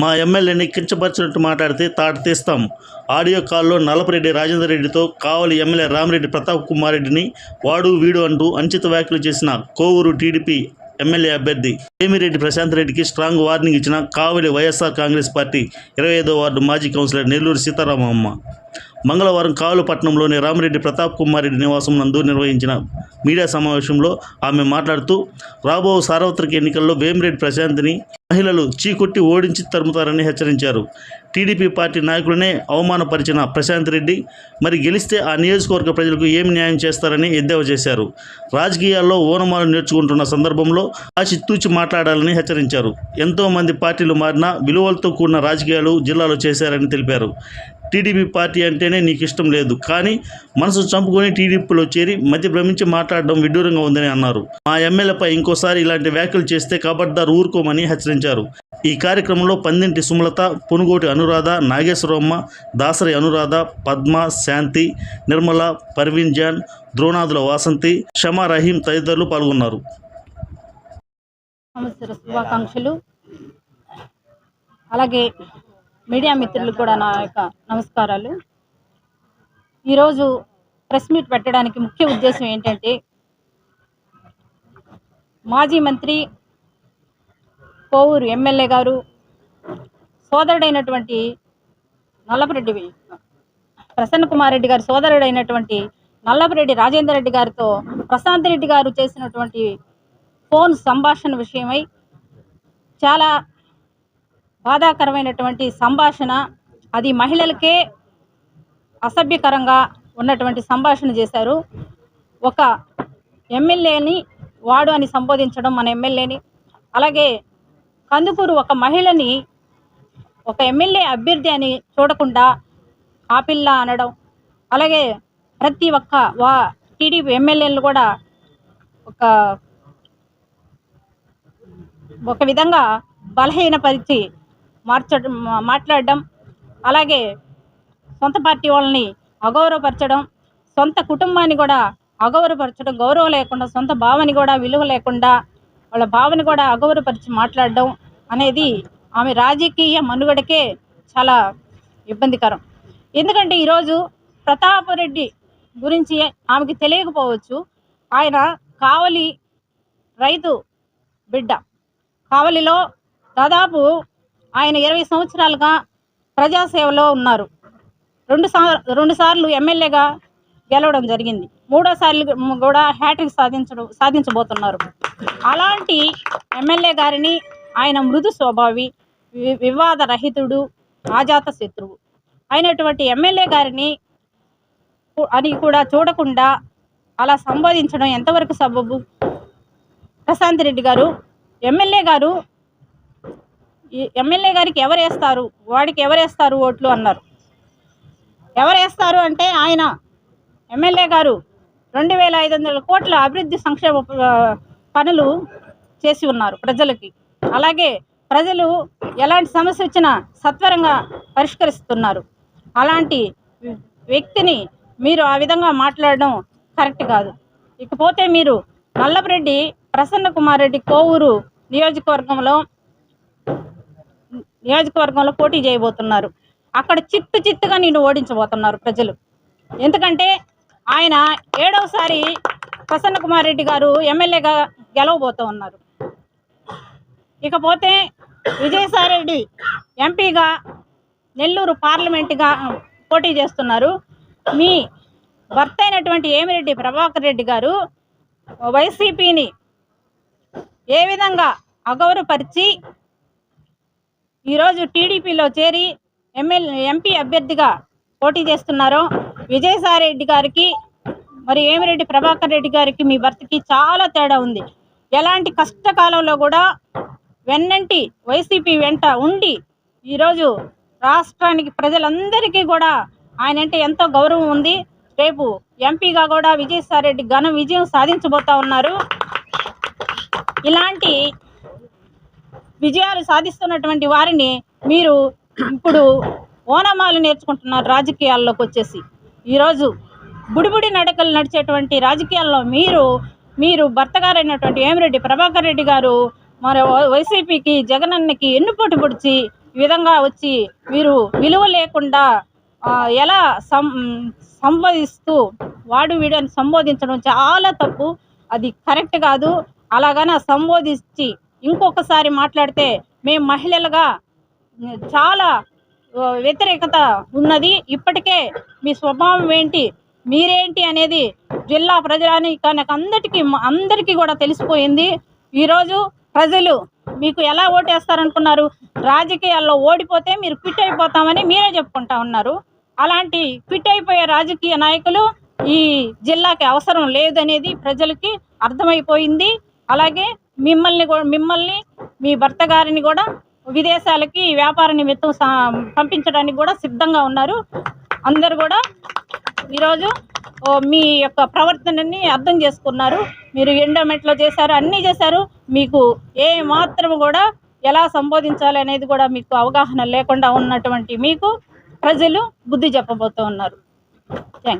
మా ఎమ్మెల్యేని కించపరిచినట్టు మాట్లాడితే తాట తీస్తాం. ఆడియో కాల్లో నలపరెడ్డి రాజేందర్ రెడ్డితో కావలి ఎమ్మెల్యే రామిరెడ్డి ప్రతాప్ కుమార్ రెడ్డిని వాడు వీడు అంటూ అంచిత వ్యాఖ్యలు చేసిన కోవూరు టీడీపీ ఎమ్మెల్యే అభ్యర్థి వేమిరెడ్డి ప్రశాంత్ రెడ్డికి స్ట్రాంగ్ వార్నింగ్ ఇచ్చిన కావలి వైఎస్ఆర్ కాంగ్రెస్ పార్టీ ఇరవై ఐదో వార్డు మాజీ కౌన్సిలర్ నెల్లూరు సీతారామమ్మ. మంగళవారం కావలపట్నంలోని రామిరెడ్డి ప్రతాప్ కుమార్ రెడ్డి నివాసం నందు నిర్వహించిన మీడియా సమావేశంలో ఆమె మాట్లాడుతూ రాబో సార్వత్రిక ఎన్నికల్లో వేమిరెడ్డి ప్రశాంత్ని మహిళలు చీకొట్టి ఓడించి తరుముతారని హెచ్చరించారు. టీడీపీ పార్టీ నాయకులనే అవమానపరిచిన ప్రశాంత్ రెడ్డి మరి గెలిస్తే ఆ నియోజకవర్గ ప్రజలకు ఏమి న్యాయం చేస్తారని ఎద్దేవా చేశారు. రాజకీయాల్లో ఓనమాలు నేర్చుకుంటున్న సందర్భంలో ఆ మాట్లాడాలని హెచ్చరించారు. ఎంతోమంది పార్టీలు మారినా విలువలతో కూడిన రాజకీయాలు జిల్లాలో చేశారని తెలిపారు. టీడీపీ పార్టీ అంటేనే నీకు ఇష్టం లేదు. కానీ మనసు చంపుకొని టీడీపీలో చేరి మధ్య భ్రమించి మాట్లాడడం విడ్డూరంగా ఉందని అన్నారు. మా ఎమ్మెల్యేపై ఇంకోసారి ఇలాంటి వ్యాఖ్యలు చేస్తే కబడ్దారు ఊరుకోమని హెచ్చరించారు. ఈ కార్యక్రమంలో పందింటి సుమలత పునుగోటి అనురాధ నాగేశ్వరమ్మ దాసరి అనురాధ పద్మ శాంతి నిర్మల పర్వీన్ జాన్ ద్రోణాదుల వాసంతి షమా రహీం తదితరులు పాల్గొన్నారు. శుభాకాంక్షలు. అలాగే మీడియా మిత్రులకు కూడా నా యొక్క నమస్కారాలు. ఈరోజు ప్రెస్ మీట్ పెట్టడానికి ముఖ్య ఉద్దేశం ఏంటంటే మాజీ మంత్రి కోవూరు ఎమ్మెల్యే గారు సోదరుడైనటువంటి నల్లపరెడ్డి ప్రసన్న కుమార్ రెడ్డి గారి సోదరుడైనటువంటి నల్లపరెడ్డి రాజేందర్ రెడ్డి గారితో ప్రశాంత్ రెడ్డి గారు చేసినటువంటి ఫోన్ సంభాషణ విషయమై చాలా బాధాకరమైనటువంటి సంభాషణ. అది మహిళలకే అసభ్యకరంగా ఉన్నటువంటి సంభాషణ చేశారు. ఒక ఎమ్మెల్యేని వాడు అని సంబోధించడం మన ఎమ్మెల్యేని. అలాగే కందుకూరు ఒక మహిళని ఒక ఎమ్మెల్యే అభ్యర్థి అని చూడకుండా ఆ పిల్ల అనడం. అలాగే ప్రతి ఒక్క వా టీడీపీ ఎమ్మెల్యేలు కూడా ఒక ఒక విధంగా బలహీనపరిచి మార్చడం మాట్లాడడం అలాగే సొంత పార్టీ వాళ్ళని అగౌరవపరచడం సొంత కుటుంబాన్ని కూడా అగౌరవపరచడం గౌరవం లేకుండా సొంత భావని కూడా విలువ లేకుండా వాళ్ళ భావని కూడా అగౌరవపరిచి మాట్లాడడం అనేది ఆమె రాజకీయ మనుగడకే చాలా ఇబ్బందికరం. ఎందుకంటే ఈరోజు ప్రతాపరెడ్డి గురించి ఆమెకి తెలియకపోవచ్చు. ఆయన కావలి రైతు బిడ్డ. కావలిలో దాదాపు ఆయన ఇరవై సంవత్సరాలుగా ప్రజాసేవలో ఉన్నారు. రెండు సార్ రెండు సార్లు ఎమ్మెల్యేగా గెలవడం జరిగింది. మూడోసార్లు కూడా హ్యాట్రిక్ సాధించడం సాధించబోతున్నారు. అలాంటి ఎమ్మెల్యే గారిని ఆయన మృదు స్వభావి వి- వివాద రహితుడు ఆజాత శత్రువు. అయినటువంటి ఎమ్మెల్యే గారిని అని కూడా చూడకుండా అలా సంబోధించడం ఎంతవరకు సబబు? ప్రశాంత్ రెడ్డి గారు ఎమ్మెల్యే గారు ఎమ్మెల్యే గారికి ఎవరు వేస్తారు వాడికి ఎవరు వేస్తారు ఓట్లు అన్నారు. ఎవరు వేస్తారు అంటే ఆయన ఎమ్మెల్యే గారు రెండు వేల ఐదు వందల కోట్ల అభివృద్ధి సంక్షేమ పనులు చేసి ఉన్నారు ప్రజలకి. అలాగే ప్రజలు ఎలాంటి సమస్య వచ్చినా సత్వరంగా పరిష్కరిస్తున్నారు. అలాంటి వ్యక్తిని మీరు ఆ విధంగా మాట్లాడడం కరెక్ట్ కాదు. ఇకపోతే మీరు నల్లపరెడ్డి ప్రసన్న కుమార్ రెడ్డి కోవూరు నియోజకవర్గంలో నియోజకవర్గంలో పోటీ చేయబోతున్నారు. అక్కడ చిత్తు చిత్తుగా నిన్ను ఓడించబోతున్నారు ప్రజలు. ఎందుకంటే ఆయన ఏడవసారి ప్రసన్న కుమార్ రెడ్డి గారు ఎమ్మెల్యేగా గెలవబోతూ ఉన్నారు. ఇకపోతే విజయసాయి రెడ్డి ఎంపీగా నెల్లూరు పార్లమెంటుగా పోటీ చేస్తున్నారు. మీ భర్త అయినటువంటి ఏమిరెడ్డి ప్రభాకర్ రెడ్డి గారు వైసీపీని ఏ విధంగా అగౌరవపరిచి ఈరోజు టీడీపీలో చేరి ఎమ్మెల్యే ఎంపీ అభ్యర్థిగా పోటీ చేస్తున్నారు విజయసాయి రెడ్డి గారికి మరి ఏమిరెడ్డి ప్రభాకర్ రెడ్డి గారికి మీ భర్తకి చాలా తేడా ఉంది. ఎలాంటి కష్టకాలంలో కూడా వెన్నంటి వైసీపీ వెంట ఉండి ఈరోజు రాష్ట్రానికి ప్రజలందరికీ కూడా ఆయన అంటే ఎంతో గౌరవం ఉంది. రేపు ఎంపీగా కూడా విజయసాయి రెడ్డి ఘన విజయం సాధించబోతా ఉన్నారు. ఇలాంటి విజయాలు సాధిస్తున్నటువంటి వారిని మీరు ఇప్పుడు ఓనమాలు నేర్చుకుంటున్నారు రాజకీయాల్లోకి వచ్చేసి. ఈరోజు బుడిబుడి నడకలు నడిచేటువంటి రాజకీయాల్లో మీరు మీరు భర్త గారైనటువంటి ఏమిరెడ్డి ప్రభాకర్ రెడ్డి గారు మరి వై- వైసీపీకి జగనన్నకి ఎన్నుపోటు పొడిచి ఈ విధంగా వచ్చి మీరు విలువ లేకుండా ఎలా సం సంబోధిస్తూ వాడు వీడు అని సంబోధించడం చాలా తప్పు. అది కరెక్ట్ కాదు. అలాగన సంబోధించి ఇంకొకసారి మాట్లాడితే మేము మహిళలుగా చాలా వ్యతిరేకత ఉన్నది. ఇప్పటికే మీ స్వభావం ఏంటి మీరేంటి అనేది జిల్లా ప్రజానికి అందరికీ అందరికీ కూడా తెలిసిపోయింది. ఈరోజు ప్రజలు మీకు ఎలా ఓటేస్తారనుకున్నారు? రాజకీయాల్లో ఓడిపోతే మీరు క్విట్ అయిపోతామని మీరే చెప్పుకుంటా ఉన్నారు. అలాంటి క్విట్ అయిపోయే రాజకీయ నాయకులు ఈ జిల్లాకి అవసరం లేదనేది ప్రజలకి అర్థమైపోయింది. అలాగే మిమ్మల్ని కూడా మిమ్మల్ని మీ భర్త గారిని కూడా విదేశాలకి వ్యాపార నిమిత్తం పంపించడానికి కూడా సిద్ధంగా ఉన్నారు. అందరు కూడా ఈరోజు మీ యొక్క ప్రవర్తనని అర్థం చేసుకున్నారు. మీరు ఎండోమెంట్లో చేశారు అన్నీ చేశారు. మీకు ఏ మాత్రం కూడా ఎలా సంబోధించాలి అనేది కూడా మీకు అవగాహన లేకుండా ఉన్నటువంటి మీకు ప్రజలు బుద్ధి చెప్పబోతూ ఉన్నారు. థ్యాంక్